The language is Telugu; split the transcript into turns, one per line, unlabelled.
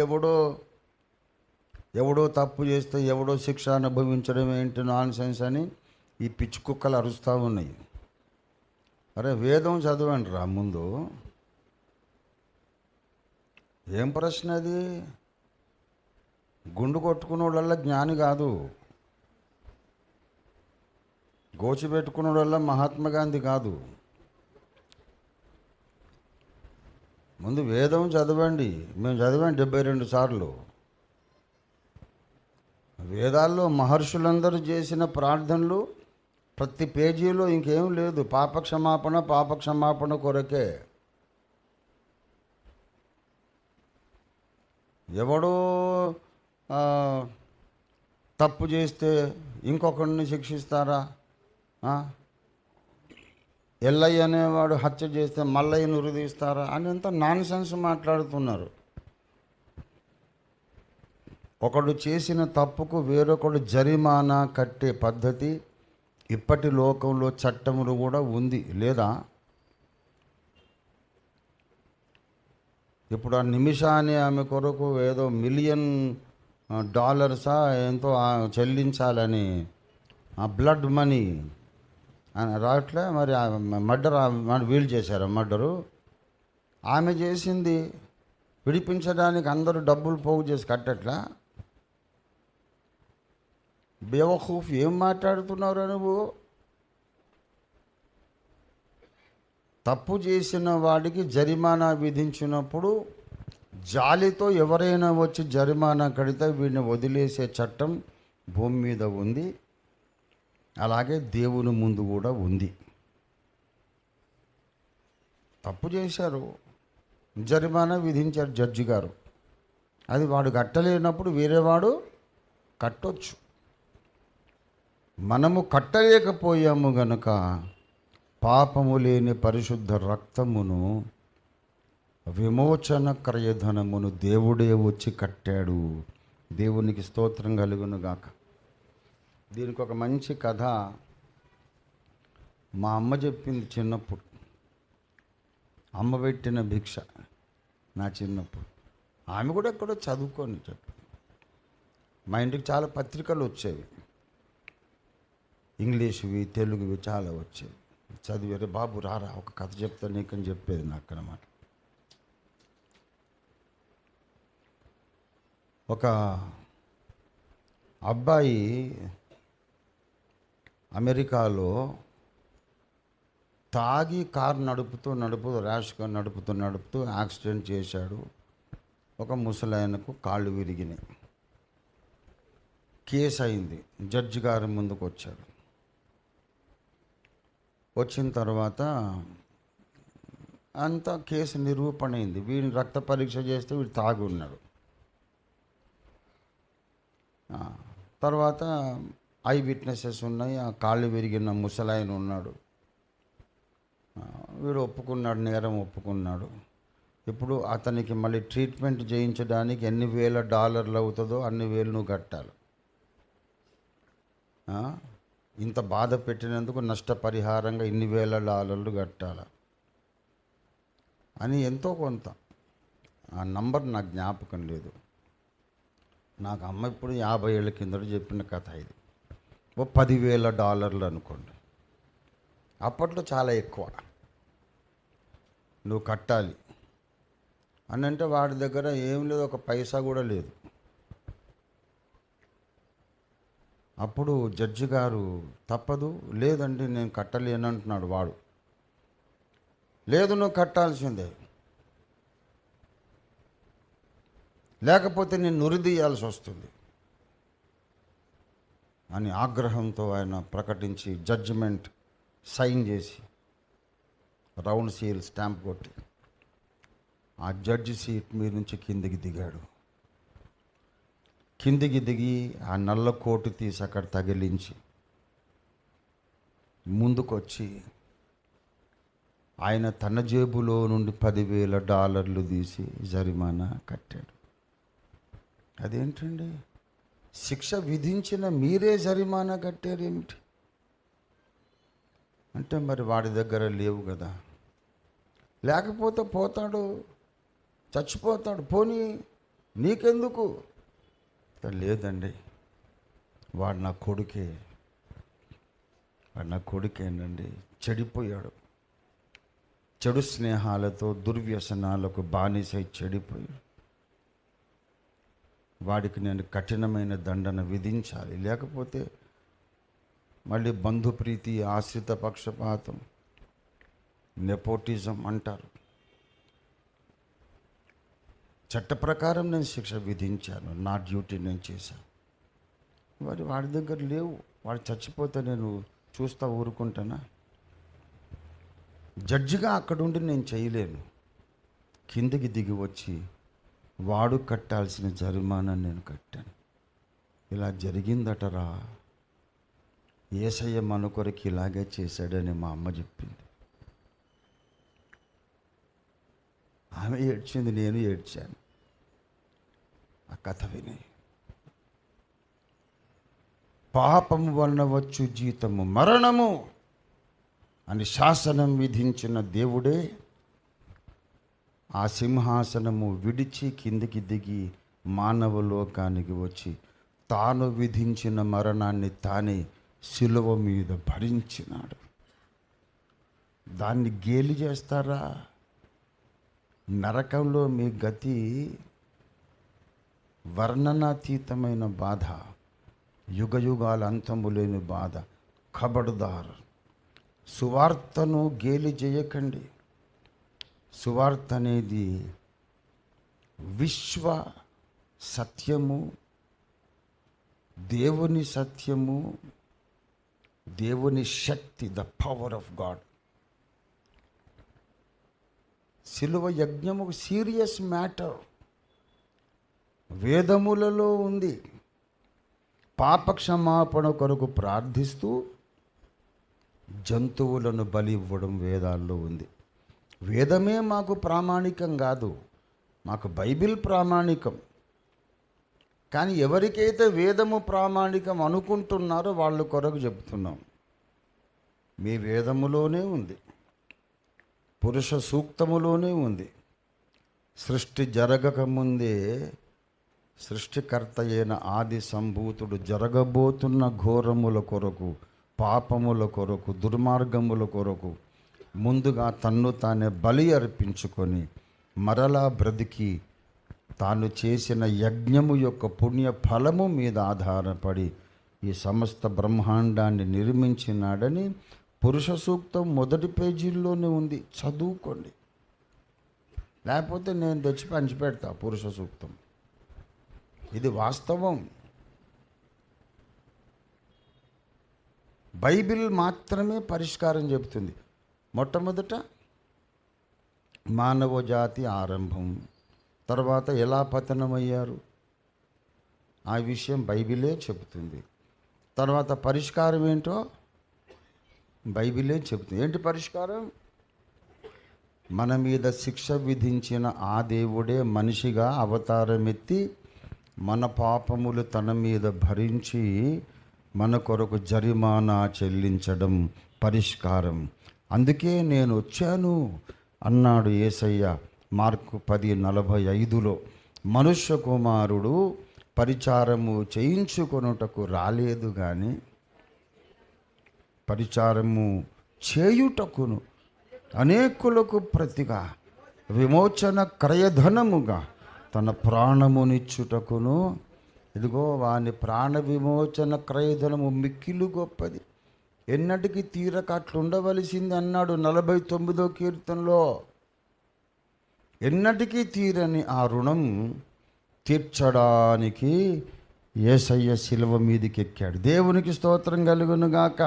ఎవడో ఎవడో తప్పు చేస్తే ఎవడో శిక్ష అనుభవించడం ఏంటి నాన్ సెన్స్ అని ఈ పిచ్చి కుక్కలు అరుస్తూ ఉన్నాయి. అరే వేదం చదవండి రా ముందు. ఏం ప్రశ్న అది? గుండు కొట్టుకున్నోళ్ళల్లా జ్ఞాని కాదు. గోచి వాళ్ళ మహాత్మా గాంధీ కాదు. ముందు వేదం చదవండి. మేము చదివాం డెబ్బై రెండు సార్లు. వేదాల్లో మహర్షులందరూ చేసిన ప్రార్థనలు ప్రతి పేజీలో ఇంకేం లేదు. పాపక్షమాపణ పాపక్షమాపణ కొరకే. ఎవడో తప్పు చేస్తే ఇంకొకరిని శిక్షిస్తారా? ఎల్లయ్య అనేవాడు హత్య చేస్తే మల్లయ్యను ఉరిదీస్తారా అని అంత నాన్ సెన్స్ మాట్లాడుతున్నారు. ఒకడు చేసిన తప్పుకు వేరొకడు జరిమానా కట్టే పద్ధతి ఇప్పటి లోకంలో చట్టములు కూడా ఉంది లేదా? ఇప్పుడు ఆ నిమిషాన్ని ఆమె కొరకు ఏదో మిలియన్ డాలర్సా ఎంతో చెల్లించాలని ఆ బ్లడ్ మనీ రావట్లే మరి మర్డర్ వీళ్ళు చేశారు మర్డరు. ఆమె చేసింది విడిపించడానికి అందరూ డబ్బులు పోగు చేసి కట్టట్లా? బేవఖూఫ్ ఏం మాట్లాడుతున్నారు నువ్వు? తప్పు చేసిన వాడికి జరిమానా విధించినప్పుడు జాలితో ఎవరైనా వచ్చి జరిమానా కడితే వీడిని వదిలేసే చట్టం భూమి మీద ఉంది. అలాగే దేవుని ముందు కూడా ఉంది. తప్పు చేశారు. జరిమానా విధించారు జడ్జి గారు. అది వాడు కట్టలేనప్పుడు వేరేవాడు కట్టొచ్చు. మనము కట్టలేకపోయాము గనుక పాపము లేని పరిశుద్ధ రక్తమును విమోచన క్రయధనమును దేవుడే వచ్చి కట్టాడు. దేవునికి స్తోత్రం కలుగునుగాక గాక. దీనికి ఒక మంచి కథ మా అమ్మ చెప్పింది చిన్నప్పుడు. అమ్మ పెట్టిన భిక్ష నా చిన్నప్పుడు. ఆమె కూడా ఎక్కడో చదువుకొని చెప్పి. మా ఇంటికి చాలా పత్రికలు వచ్చేవి. ఇంగ్లీష్వి తెలుగువి చాలా వచ్చేవి. చదివారు బాబు రారా ఒక కథ చెప్తా నీకని చెప్పేది నాకు అనమాట ఒక అబ్బాయి అమెరికాలో తాగి కారు నడుపుతూ నడుపుతూ ర్యాష్గా నడుపుతూ నడుపుతూ యాక్సిడెంట్ చేశాడు. ఒక ముసలాయనకు కాళ్ళు విరిగినాయి. కేసు అయింది. జడ్జి గారి ముందుకు వచ్చాడు వచ్చిన తర్వాత అంతా కేసు నిరూపణ అయింది. వీడిని రక్త పరీక్ష చేస్తే వీడు తాగి ఉన్నాడు తర్వాత ఐ విట్నెసెస్ ఉన్నాయి ఆ కాళ్ళు విరిగిన ముసలాయన ఉన్నాడు. వీడు ఒప్పుకున్నాడు నేరం ఒప్పుకున్నాడు. ఇప్పుడు అతనికి మళ్ళీ ట్రీట్మెంట్ చేయించడానికి ఎన్ని వేల డాలర్లు అవుతుందో అన్ని వేలు నువ్వు కట్టాలి ఇంత బాధ పెట్టినందుకు నష్టపరిహారంగా ఇన్ని వేల డాలర్లు కట్టాలి. అని ఎంతో కొంత. ఆ నంబర్ నాకు జ్ఞాపకం లేదు. నాకు అమ్మ ఇప్పుడు యాభై ఏళ్ళ కిందట చెప్పిన కథ ఇది. ఓ పదివేల డాలర్లు అనుకోండి. అప్పట్లో చాలా ఎక్కువ. నువ్వు కట్టాలి. అని అంటే వాడి దగ్గర ఏం లేదు ఒక పైసా కూడా లేదు. అప్పుడు జడ్జి గారు తప్పదు లేదండి నేను కట్టలేనంటున్నాడు వాడు. లేదు నువ్వు కట్టాల్సిందే. లేకపోతే నేను నురిదీయాల్సి వస్తుంది. అని ఆగ్రహంతో ఆయన ప్రకటించి జడ్జిమెంట్ సైన్ చేసి రౌండ్ సీల్ స్టాంప్ కొట్టి ఆ జడ్జి సీట్ మీద నుంచి కిందికి దిగాడు. కిందికి దిగి ఆ నల్ల కోటు తీసి అక్కడ తగిలించి ముందుకొచ్చి ఆయన తన జేబులో నుండి పదివేల డాలర్లు తీసి జరిమానా కట్టాడు. అదేంటండి? శిక్ష విధించిన మీరే జరిమానా కట్టారేమిటి అంటే మరి వాడి దగ్గర లేవు కదా. లేకపోతే పోతాడు చచ్చిపోతాడు పోనీ నీకెందుకు? లేదండి వాడు నా కొడుకే. వాడు నా కొడుకేనండి చెడిపోయాడు. చెడు స్నేహాలతో దుర్వ్యసనాలకు బానిసై చెడిపోయాడు. వాడికి నేను కఠినమైన దండన విధించాలి. లేకపోతే మళ్ళీ బంధుప్రీతి ఆశ్రిత పక్షపాతం నెపోటిజం అంటారు. చట్ట ప్రకారం నేను శిక్ష విధించాను. నా డ్యూటీ నేను చేశాను. మరి వాడి దగ్గర లేవు. వాడు చచ్చిపోతే నేను చూస్తా ఊరుకుంటానా? జడ్జిగా అక్కడుండి నేను చేయలేను. కిందికి దిగి వచ్చి వాడు కట్టాల్సిన జరిమానా నేను కట్టాను. ఇలా జరిగిందటరా? ఏసయ్య మన కొరకు ఇలాగే చేశాడని మా అమ్మ చెప్పింది. ఆమె ఏడ్చింది నేను ఏడ్చాను. ఆ కథ విని. పాపము వలన వచ్చు జీతము మరణము అని శాసనం విధించిన దేవుడే ఆ సింహాసనము విడిచి కిందికి దిగి మానవ లోకానికి వచ్చి తాను విధించిన మరణాన్ని తానే శిలువ మీద భరించినాడు. దాన్ని గేలి చేస్తారా? నరకంలో మీ గతి వర్ణనాతీతమైన బాధ యుగ యుగాల అంతము లేని బాధ కబడుదారు. సువార్తను గేలి చేయకండి. సువార్త అనేది విశ్వ సత్యము దేవుని సత్యము దేవుని శక్తి ద పవర్ ఆఫ్ గాడ్ శిలువ యజ్ఞము సీరియస్ మ్యాటర్ వేదములలో ఉంది. పాప క్షమాపణ కొరకు ప్రార్థిస్తూ జంతువులను బలి ఇవ్వడం వేదాల్లో ఉంది. వేదమే మాకు ప్రామాణికం కాదు. మాకు బైబిల్ ప్రామాణికం. కానీ ఎవరికైతే వేదము ప్రామాణికం అనుకుంటున్నారో వాళ్ళ కొరకు చెప్తున్నాం మీ వేదములోనే ఉంది. పురుష సూక్తములోనే ఉంది. సృష్టి జరగక ముందే సృష్టికర్త అయిన ఆది సంభూతుడు జరగబోతున్న ఘోరముల కొరకు పాపముల కొరకు దుర్మార్గముల కొరకు ముందుగా తన్ను తానే బలి అర్పించుకొని మరలా బ్రతికి తాను చేసిన యజ్ఞము యొక్క పుణ్య ఫలము మీద ఆధారపడి ఈ సమస్త బ్రహ్మాండాన్ని నిర్మించినాడని పురుష సూక్తం మొదటి పేజీల్లోనే ఉంది. చదువుకోండి. లేకపోతే నేను తెచ్చి పంచిపెడతా పురుష సూక్తం. ఇది వాస్తవం. బైబిల్ మాత్రమే పరిష్కారం చెబుతుంది. మొట్టమొదట మానవ జాతి ఆరంభం. తర్వాత ఎలా పతనమయ్యారు? ఆ విషయం బైబిలే చెబుతుంది. తర్వాత పరిష్కారం ఏంటో బైబిలే చెబుతుంది. ఏంటి పరిష్కారం? మన మీద శిక్ష విధించిన ఆ దేవుడే మనిషిగా అవతారం ఎత్తి మన పాపములు తన మీద భరించి మన కొరకు జరిమానా చెల్లించడం పరిష్కారం. అందుకే నేను వచ్చాను అన్నాడు ఏసయ్య. మార్కు పది నలభై ఐదులో. మనుష్య కుమారుడు పరిచారము చేయించుకొనుటకు రాలేదు కానీ పరిచారము చేయుటకును అనేకులకు ప్రతిగా విమోచన క్రయధనముగా తన ప్రాణమునిచ్చుటకును. ఇదిగో వాని ప్రాణ విమోచన క్రయధనము మిక్కిలు గొప్పది. ఎన్నటికి తీరక అట్లుండవలసింది అన్నాడు నలభై తొమ్మిదో కీర్తనలో. ఎన్నటికీ తీరని ఆ రుణం తీర్చడానికి ఏసయ్య శిలువ మీదకి ఎక్కాడు దేవునికి స్తోత్రం కలుగునుగాక.